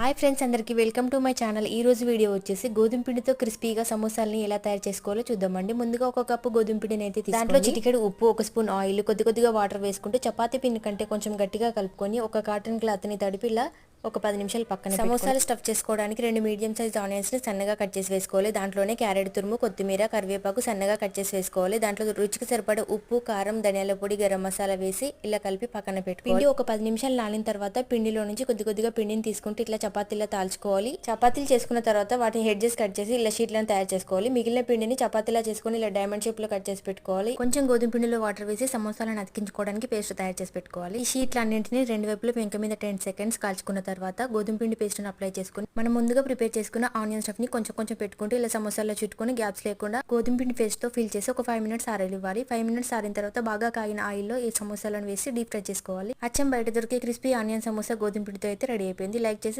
Hi friends అందరికీ welcome to my channel ఈ రోజు వీడియో వచ్చేసి గోధుమ పిండితో క్రిస్పీగా సమోసాలని ఎలా తయారు చేసుకోవాలో చూద్దామండి ముందుగా ఒక కప్పు గోధుమ పిండిని అయితే. దాంట్లో చిటికెడు ఉప్పు ఒక స్పూన్ ఆయిల్ కొద్ది కొద్దిగా వాటర్ వేసుకుంటూ చపాతీ పిండి కంటే కొంచెం గట్టిగా కలుపుకొని ఒక కాటన్ క్లాత్ని తడిపి ఇలా ఒక పది నిమిషాలు పక్కన సమోసాలు స్టఫ్ చేసుకోవడానికి రెండు మీడియం సైజ్ ఆనియన్స్ని సన్నగా కట్ చేసి వేసుకోవాలి. దాంట్లోనే క్యారెట్ తురుము కొత్తిమీర కరివేపాకు సన్నగా కట్ చేసి వేసుకోవాలి. దాంట్లో రుచికి సరిపడే ఉప్పు కారం ధనియాల పొడి గరం మసాలా వేసి ఇలా కలిపి పక్కన పెట్టుకోవాలి. పిండి ఒక పది నిమిషాలు నానిన తర్వాత పిండిలో నుంచి కొద్ది కొద్దిగా పిండిని తీసుకుంటే ఇట్లా చపాతీలా తాల్చుకోవాలి. చపాతీలు చేసుకున్న తర్వాత వాటిని హెడ్జెస్ కట్ చేసి ఇలా షీట్లను తయారు చేసుకోవాలి. మిగిలిన పిండిని చపాతీలా చేసుకొని ఇలా డైమండ్ షేప్లో కట్ చేసి పెట్టుకోవాలి. కొంచెం గోధుమ పిండిలో వాటర్ వేసి సమోసాలను అతికించుకోవడానికి పేస్ట్ తయారు చేసి పెట్టుకోవాలి. ఈ షీట్లు అన్నింటినీ రెండు వైపులు పెంక మీద టెన్ సెకండ్స్ కాల్చుకున్న తర్వాత గోధుమ పిండి పేస్ట్ని అప్లై చేసుకుని మనం ముందుగా ప్రిపేర్ చేసుకున్న ఆనియన్ స్టఫ్ని కొంచెం కొంచెం పెట్టుకుంటూ ఇలా సమోసాల్లో చుట్టుకొని గ్యాప్స్ లేకుండా గోధుమ పిండి పేస్ట్తో ఫిల్ చేసి ఒక ఫైవ్ మినిట్స్ ఆరలివ్వాలి ఫైవ్ మినిట్స్ ఆరిన తర్వాత బాగా కాగిన ఆయిల్లో ఈ సమోసాలను వేసి డీప్ ఫ్రై చేసుకోవాలి. అచ్చం బయట దొరికే క్రిస్పీ ఆనియన్ సమోసా గోధుమ పిండితో అయితే రెడీ అయిపోయింది. లైక్ చేసి